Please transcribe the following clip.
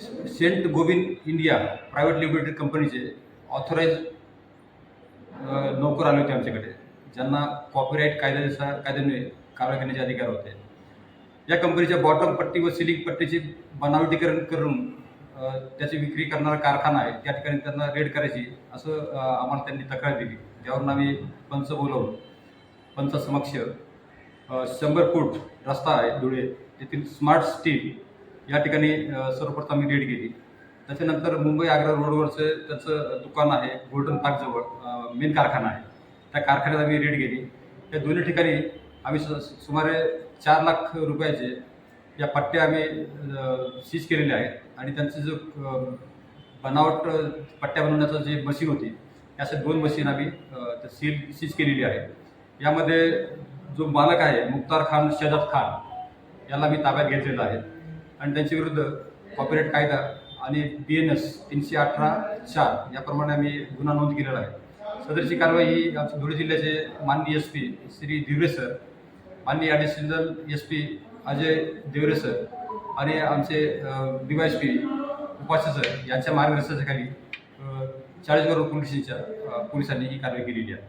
Saint Govind India private limited कंपनीचे authorise नोकर आले होते आमच्याकडे. ज्यांना कॉपीराईट कायद्यानुसार कायद्याने कारवाई करण्याचे अधिकार होते. या कंपनीच्या बॉटम पट्टी व सिलिंग पट्टीची बनावटीकरण करून त्याची विक्री करणारा कारखाना आहे त्या ठिकाणी त्यांना रेड करायची असं आम्हाला त्यांनी तक्रार दिली. ज्यावरून आम्ही पंच बोलवून पंचासमक्ष शंभर फूट रस्ता आहे धुळे. तेथील स्मार्ट स्टील या ठिकाणी सर्वप्रथम आम्ही रेड गेली. त्याच्यानंतर मुंबई आग्रा रोडवरचं त्याचं दुकान आहे गोल्डन पार्कजवळ मेन कारखाना आहे. त्या कारखान्यात आम्ही रेड गेली. या दोन्ही ठिकाणी आम्ही सुमारे चार लाख रुपयाचे या पट्ट्या आम्ही सीज केलेले आहेत. आणि त्यांचं जो बनावट पट्ट्या बनवण्याचं जे मशीन होती अशा दोन मशीन आम्ही सील सीज केलेली आहे यामध्ये जो मालक आहे मुख्तार खान शहजाद खान याला मी ताब्यात घेतलेला आहे. आणि त्यांच्या विरुद्ध कॉपीराईट कायदा आणि बी एन एस तीनशे अठरा चार याप्रमाणे आम्ही गुन्हा नोंद केलेला आहे. सदरची कारवाई ही आमच्या धुळे जिल्ह्याचे माननीय S P Shri Divare sir माननीय additional S P Ajay Divare sir आणि आमचे D Y S P Upasya sir यांच्या मार्गदर्शनाखाली चाळीसगाव पोलीस पोलिसांच्या पोलिसांनी ही कारवाई केलेली आहे.